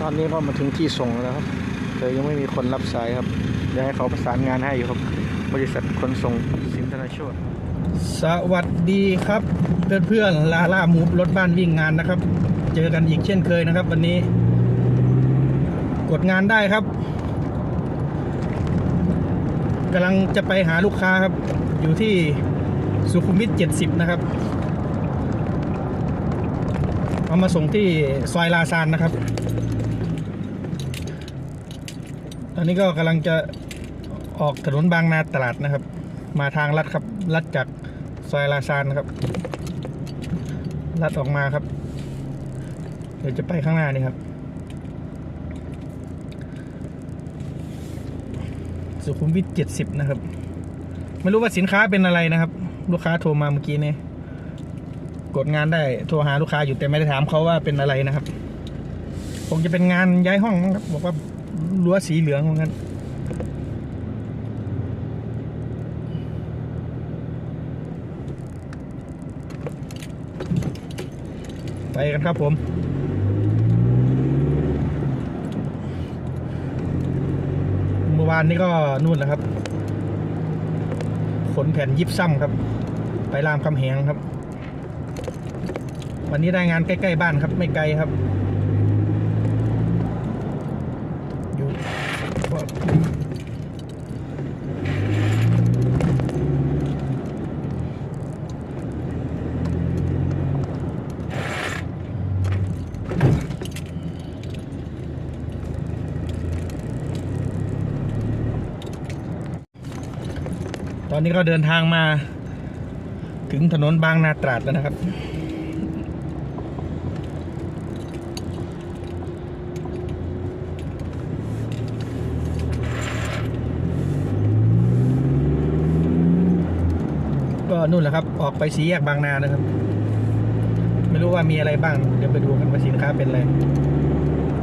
ตอนนี้ก็มาถึงที่ส่งแล้วครับ แต่ยังไม่มีคนรับสายครับเดี๋ยวให้เขาประสานงานให้อยู่ครับ บริษัทขนส่งสินธนโชตสวัสดีครับ เพื่อนเพื่อนๆลาล่ามูฟรถบ้านวิ่งงานนะครับ เจอกันอีกเช่นเคยนะครับ วันนี้ กดงานได้ครับกำลังจะไปหาลูกค้าครับ อยู่ที่สุขุมวิท 70 นะครับ เอามาส่งที่ซอยลาซานนะครับ ตอนนี้ก็กำลังจะออกถนนบางนาตลาดนะครับ มาทางลัดครับลัดจากซอยลาซานนะครับลัดออกมาครับ เดี๋ยวจะไปข้างหน้านี่ครับ สุขุมวิทเจ็ดสิบนะครับ ไม่รู้ว่าสินค้าเป็นอะไรนะครับ ลูกค้าโทรมาเมื่อกี้เนี่ยกดงานได้โทรหาลูกค้าอยู่แต่ไม่ได้ถามเขาว่าเป็นอะไรนะครับคงจะเป็นงานย้ายห้องมั้งครับบอกว่า รั้วสีเหลืองเหมือนกันไปกันครับผมเมื่อวานนี้ก็นู่นแหละครับ ขนแผ่นยิบซ้ำครับ ไปรามคำแหงครับ วันนี้ได้งานใกล้ ๆ บ้านครับ ไม่ไกลครับ อนนี้ก็เดินทางมา ถึงถนนบางนาตราดแล้วนะครับ ก็นู่นแหละครับ ออกไปสีแยกบางนานะครับ ไม่รู้ว่ามีอะไรบ้าง เดี๋ยวไปดูกันว่าสินค้าเป็นอะไร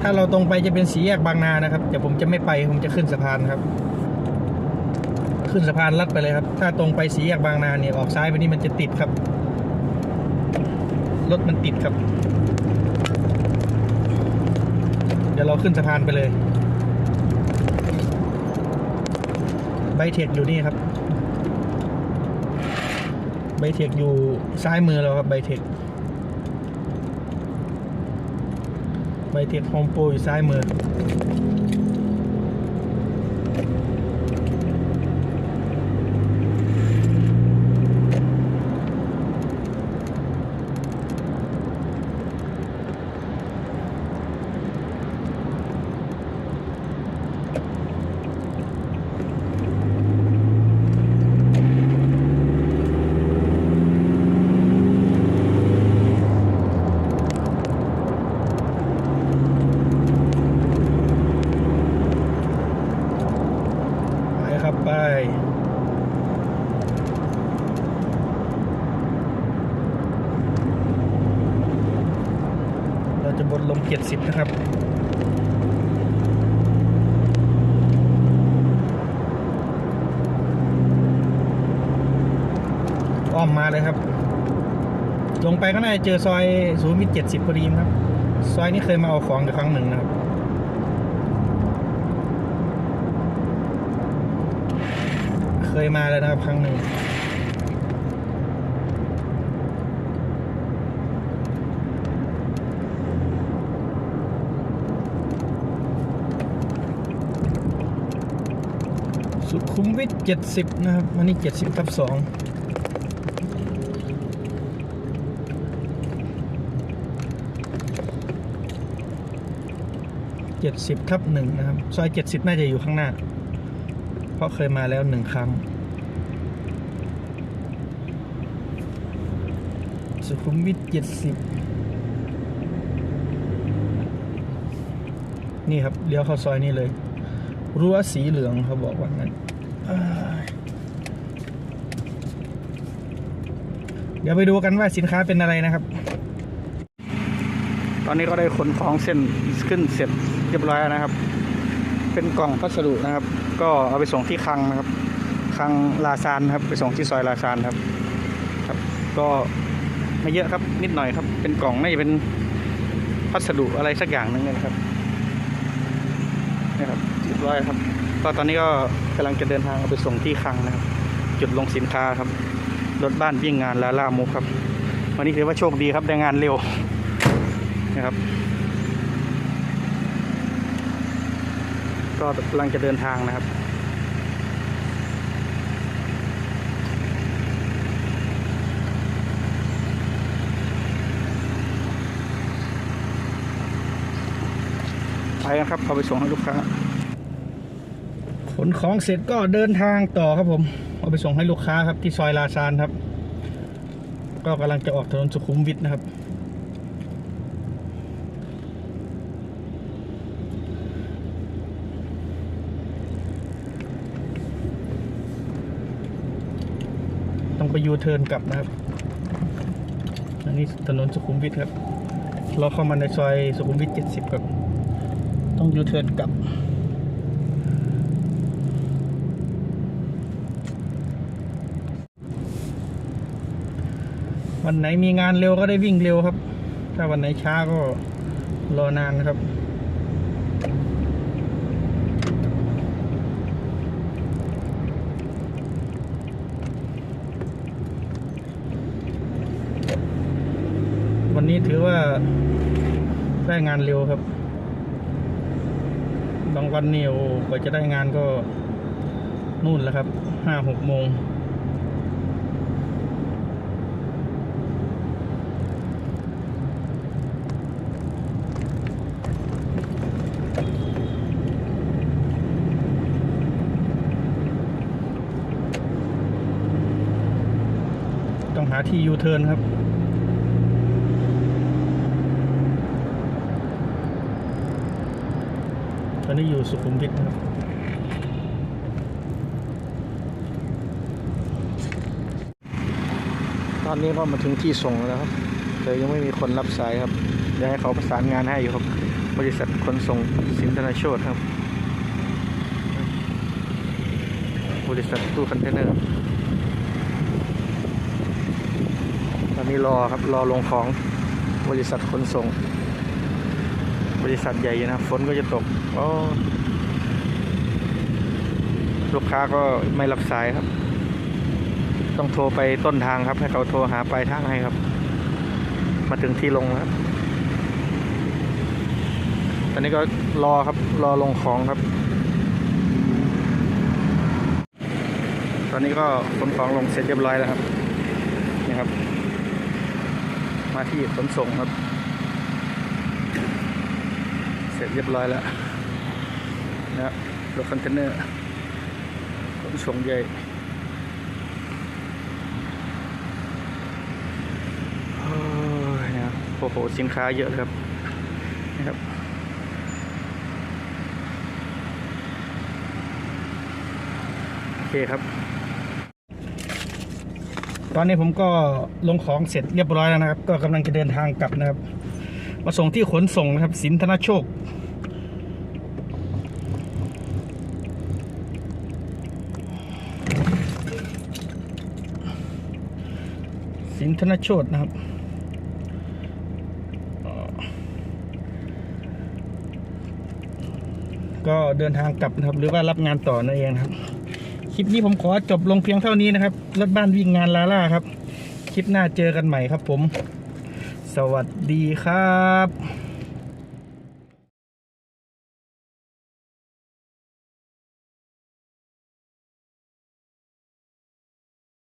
ถ้าเราตรงไปจะเป็นสีแยกบางนานะครับ แต่ผมจะไม่ไป ผมจะขึ้นสะพานครับ ขึ้นสะพานลัดไปเลยครับ ถ้าตรงไปสีแยกบางนาเนี่ยออกซ้ายไปนี่มันจะติดครับ รถมันติดครับ เดี๋ยวเราขึ้นสะพานไปเลยไบเทคอยู่นี่ครับไบเทคอยู่ซ้ายมือเราครับไบเทคไบเทคโฮมโปรอยู่ซ้ายมือ จะบนลง 70 นะครับอ้อมมาเลยครับ ลงไปก็น่าจะเจอซอยศูนย์มิตรเจ็ดสิบพอดีครับ ซอยนี้เคยมาเอาของอยู่ครั้งหนึ่งนะครับเคยมาแล้วนะครับครั้งหนึ่ง สุขุมวิทเจ็ดสิบนะครับ อันนี้เจ็ดสิบทับสองเจ็ดสิบทับหนึ่งนะครับ ซอยเจ็ดสิบน่าจะอยู่ข้างหน้า เพราะเคยมาแล้วหนึ่งครั้ง สุขุมวิทเจ็ดสิบนี่ครับ เลี้ยวเข้าซอยนี้เลย รั้วสีเหลืองเขาบอกว่างั้นเดี๋ยวไปดูกันว่าสินค้าเป็นอะไรนะครับ ตอนนี้ก็ได้ขนของเส้นขึ้นเสร็จเรียบร้อยนะครับ เป็นกล่องพัสดุนะครับ ก็เอาไปส่งที่คลังนะครับคลังลาซานครับ ไปส่งที่ซอยลาซานครับครับ ก็ไม่เยอะครับนิดหน่อยครับ เป็นกล่องน่าจะเป็นพัสดุอะไรสักอย่างหนึงนะครับ ร้อยครับ ก็ตอนนี้ก็กำลังจะเดินทางเอาไปส่งที่คลังนะครับ จุดลงสินค้าครับ รถบ้านวิ่งงานลาล่ามุกครับ วันนี้ถือว่าโชคดีครับได้งานเร็วนะครับก็กำลังจะเดินทางนะครับ ไปกันครับเอาไปส่งให้ลูกค้า ขนของเสร็จก็เดินทางต่อครับผมเอาไปส่งให้ลูกค้าครับที่ซอยลาซานครับ ก็กำลังจะออกถนนสุขุมวิทนะครับ ต้องไปยูเทิร์นกลับนะครับ อันนี้ถนนสุขุมวิทครับ เราเข้ามาในซอยสุขุมวิท70ครับ ต้องยูเทิร์นกลับ วันไหนมีงานเร็วก็ได้วิ่งเร็วครับ ถ้าวันไหนช้าก็รอนานนะครับวันนี้ถือว่าได้งานเร็วครับ บางวันเนี่ยโอ้กว่าจะได้งานก็นู่นแหละครับ ห้าหกโมง ต้องหาที่ยูเทิร์นครับ ตอนนี้อยู่สุขุมวิทครับตอนนี้ก็มาถึงที่ส่งแล้วครับ แต่ยังไม่มีคนรับสายครับเดี๋ยวให้เขาประสานงานให้อยู่ครับ บริษัทขนส่งสินธนาโชตครับ บริษัทตู้คอนเทนเนอร์ ต อนนี้รอครับรอลงของบริษัทขนส่ง บริษัทใหญ่นะฝนก็จะตกโอ้ลูกค้าก็ไม่รับสายครับ ต้องโทรไปต้นทางครับ ให้เขาโทรหาปลายทางให้ครับ มาถึงที่ลงแล้วครับตอนนี้ก็รอครับรอลงของครับ ตอนนี้ก็ขนของลงเสร็จเรียบร้อยแล้วครับนี่ครับ มาที่ขนส่งครับ เสร็จเรียบร้อยแล้วนะครับรถคอนเทนเนอร์ขนส่งใหญ่โอ้ยนะครับโอ้โห สินค้าเยอะเลยครับนะครับโอเคครับ ตอนนี้ผมก็ลงของเสร็จเรียบร้อยแล้วนะครับ ก็กำลังจะเดินทางกลับนะครับ มาส่งที่ขนส่งนะครับ สินธนโชค สินธนโชตนะครับก็เดินทางกลับนะครับ หรือว่ารับงานต่อนั่นเองนะครับ คลิปนี้ผมขอจบลงเพียงเท่านี้นะครับ รถบ้านวิ่งงานลาล่าครับ คลิปหน้าเจอกันใหม่ครับผม สวัสดีครับ